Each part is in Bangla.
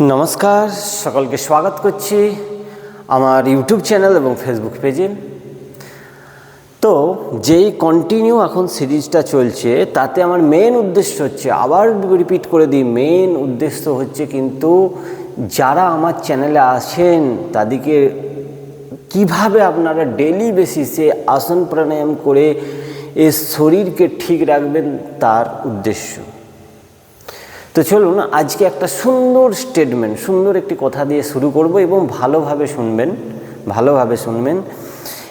নমস্কার, সকলকে স্বাগত করছি আমার ইউটিউব চ্যানেল এবং ফেসবুক পেজে। তো যেই কন্টিনিউ এখন সিরিজটা চলছে, তাতে আমার মেন উদ্দেশ্য হচ্ছে, আবার রিপিট করে দিই মেন উদ্দেশ্য হচ্ছে কিন্তু যারা আমার চ্যানেলে আসেন তাদেরকে কীভাবে আপনারা ডেলি বেসিসে আসন প্রাণায়াম করে এ শরীরকে ঠিক রাখবেন, তার উদ্দেশ্য। তো চলুন আজকে একটা সুন্দর স্টেটমেন্ট সুন্দর একটি কথা দিয়ে শুরু করব এবং ভালোভাবে শুনবেন ভালোভাবে শুনবেন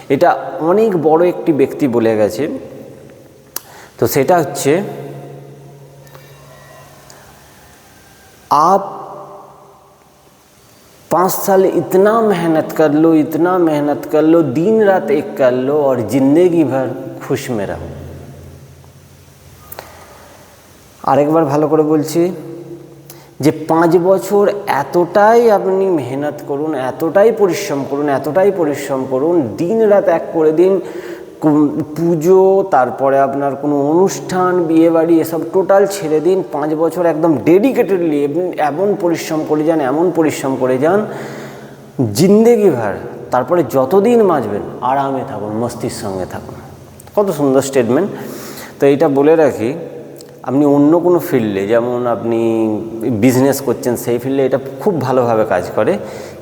এটা অনেক বড় একটি ব্যক্তি বলে গেছে তো সেটা হচ্ছে आप पाँच साल इतना मेहनत कर लो इतना मेहनत कर लो दिन रात एक कर लो और जिंदगी भर खुश में रहो আরেকবার ভালো করে বলছি যে পাঁচ বছর এতটাই আপনি মেহনত করুন, এতটাই পরিশ্রম করুন, এতটাই পরিশ্রম করুন দিন রাত এক করে দিন পুজো, তারপরে আপনার কোনো অনুষ্ঠান, বিয়েবাড়ি, এসব টোটাল ছেড়ে দিন, পাঁচ বছর একদম ডেডিকেটেডলি এমন পরিশ্রম করে যান, এমন পরিশ্রম করে যান, জিন্দেগি ভার, তারপরে যতদিন বাঁচবেন আরামে থাকুন মস্তির সঙ্গে থাকুন। কত সুন্দর স্টেটমেন্ট তো এইটা বলে রাখি আপনি অন্য কোনো ফিল্ডে যেমন আপনি বিজনেস করছেন, সেই ফিল্ডে এটা খুব ভালোভাবে কাজ করে।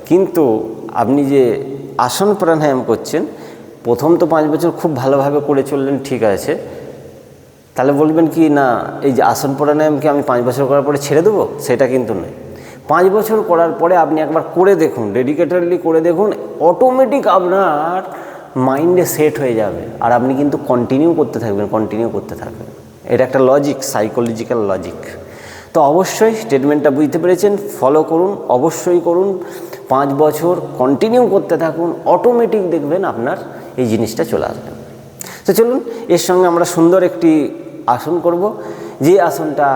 কিন্তু আপনি যে আসন প্রাণায়াম করছেন, প্রথম তো পাঁচ বছর খুব ভালোভাবে করে চললেন, ঠিক আছে। তাহলে বলবেন কি, না, এই যে আসন প্রাণায়ামকে আমি পাঁচ বছর করার পরে ছেড়ে দেবো? সেটা কিন্তু নয়। পাঁচ বছর করার পরে আপনি একবার করে দেখুন ডেডিকেটেডলি করে দেখুন অটোমেটিক আপনার মাইন্ডে সেট হয়ে যাবে। আর আপনি কিন্তু কন্টিনিউ করতে থাকবেন কন্টিনিউ করতে থাকবেন। এটা একটা লজিক সাইকোলজিক্যাল লজিক তো অবশ্যই স্টেটমেন্টটা বুঝতে পেরেছেন ফলো করুন, অবশ্যই করুন, পাঁচ বছর কন্টিনিউ করতে থাকুন অটোমেটিক দেখবেন আপনার এই জিনিসটা চলে আসবে। তো চলুন, এর সঙ্গে আমরা সুন্দর একটি আসন করব, যে আসনটা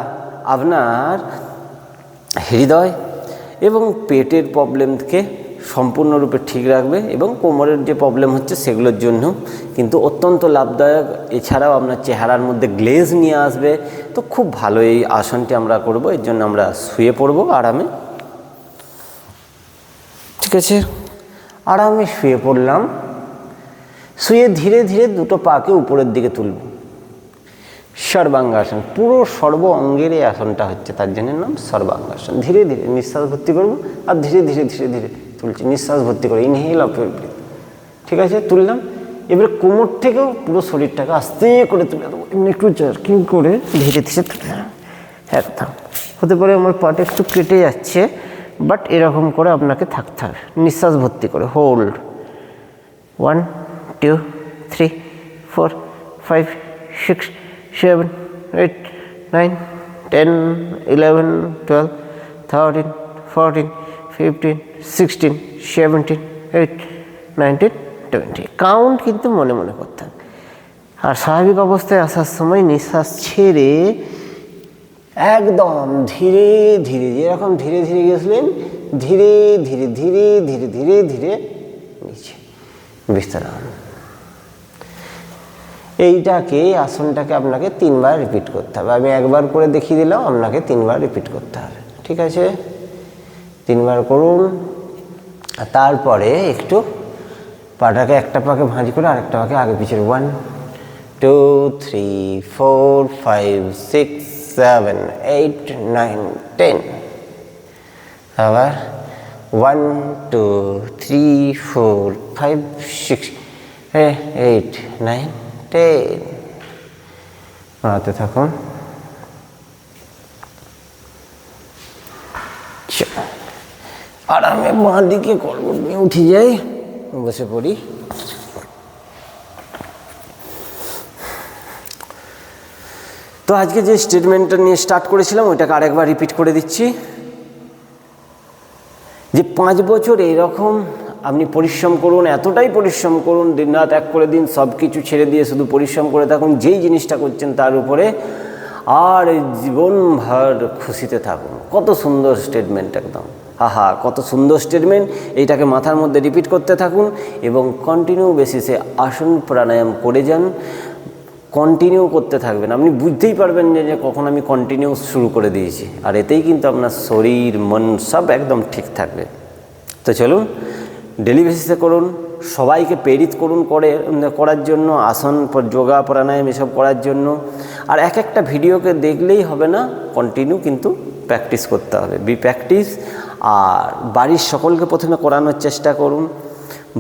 আপনার হৃদয় এবং পেটের প্রবলেমকে সম্পূর্ণরূপে ঠিক রাখবে এবং কোমরের যে প্রবলেম হচ্ছে সেগুলোর জন্য। কিন্তু অত্যন্ত লাভদায়ক, এছাড়াও আপনার চেহারার মধ্যে গ্লেজ নিয়ে আসবে। তো খুব ভালো এই আসনটি আমরা করব, এর জন্য আমরা শুয়ে পড়ব আরামে। ঠিক আছে? আরামে শুয়ে পড়লাম। শুয়ে ধীরে ধীরে দুটো পাকে উপরের দিকে তুলব। সর্বাঙ্গাসন, পুরো সর্ব অঙ্গের এই আসনটা হচ্ছে তার জন্য নাম সর্বাঙ্গাসন। ধীরে ধীরে নিঃশ্বাস ভর্তি করব আর ধীরে ধীরে ধীরে ধীরে তুলছি, নিঃশ্বাস ভর্তি করে ইনহেল অফ ঠিক আছে, তুললাম, এবারে কোমর থেকেও পুরো শরীরটাকে আস্তে করে তুলে দেবো। এমনি একটু জার্কিং করে ধীরে ধীরে তুলে একদম হতে পারে আমার পাটা একটু কেটে যাচ্ছে বাট এরকম করে আপনাকে থাকতে হবে। নিঃশ্বাস ভর্তি করে hold one two three four five six seven eight nine ten eleven twelve thirteen fourteen fifteen sixteen seventeen eight nineteen twenty count কিন্তু মনে মনে করতে হবে। আর স্বাভাবিক অবস্থায় আসার সময় নিঃশ্বাস ছেড়ে একদম ধীরে ধীরে, যেরকম ধীরে ধীরে গেছিলেন ধীরে ধীরে ধীরে ধীরে ধীরে ধীরে নিচে বিশ্রাম এইটাকে, আসনটাকে আপনাকে তিনবার রিপিট করতে হবে। আমি একবার করে দেখিয়ে দিলাম, আপনাকে তিনবার রিপিট করতে হবে। ঠিক আছে? তিনবার করুন। তারপরে একটু পাটাকে একটা পাকে ভাঁজ করে আরেকটা পাকে আগে পিছিয়ে one two three four five six seven eight nine ten আবার one two three four five six eight nine ten বাড়াতে থাকুন। আরামে বাঁ দিকে করব। নিয়ে উঠে যাই বসে পড়ি। তো আজকে যে স্টেটমেন্টটা নিয়ে স্টার্ট করেছিলাম, ওইটাকে আরেকবার রিপিট করে দিচ্ছি। যে পাঁচ বছর এইরকম আপনি পরিশ্রম করুন, এতটাই পরিশ্রম করুন, দিন রাত এক করে দিন সব কিছু ছেড়ে দিয়ে শুধু পরিশ্রম করে থাকুন, যেই জিনিসটা করছেন তার উপরে আর জীবনভর খুশিতে থাকুন। কত সুন্দর স্টেটমেন্ট একদম। আহা কত সুন্দর স্টেটমেন্ট এইটাকে মাথার মধ্যে রিপিট করতে থাকুন এবং কন্টিনিউ বেসিসে আসন প্রাণায়াম করে যান। কন্টিনিউ করতে থাকবেন। আপনি বুঝতেই পারবেন যে কখন আমি কন্টিনিউ শুরু করে দিয়েছি। আর এতেই কিন্তু আপনার শরীর, মন সব একদম ঠিক থাকবে। তো চলুন ডেলি বেসিসে করুন। সবাইকে প্রেরিত করুন করে, করার জন্য, আসন যোগা, প্রাণায়াম এসব করার জন্য। আর এক একটা ভিডিওকে দেখলেই হবে না কন্টিনিউ কিন্তু প্র্যাকটিস করতে হবে। বি প্র্যাকটিস আর বাড়ির সকলকে প্রথমে করানোর চেষ্টা করুন।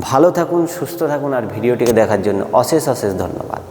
ভালো থাকুন, সুস্থ থাকুন আর ভিডিওটিকে দেখার জন্য অশেষ অশেষ ধন্যবাদ।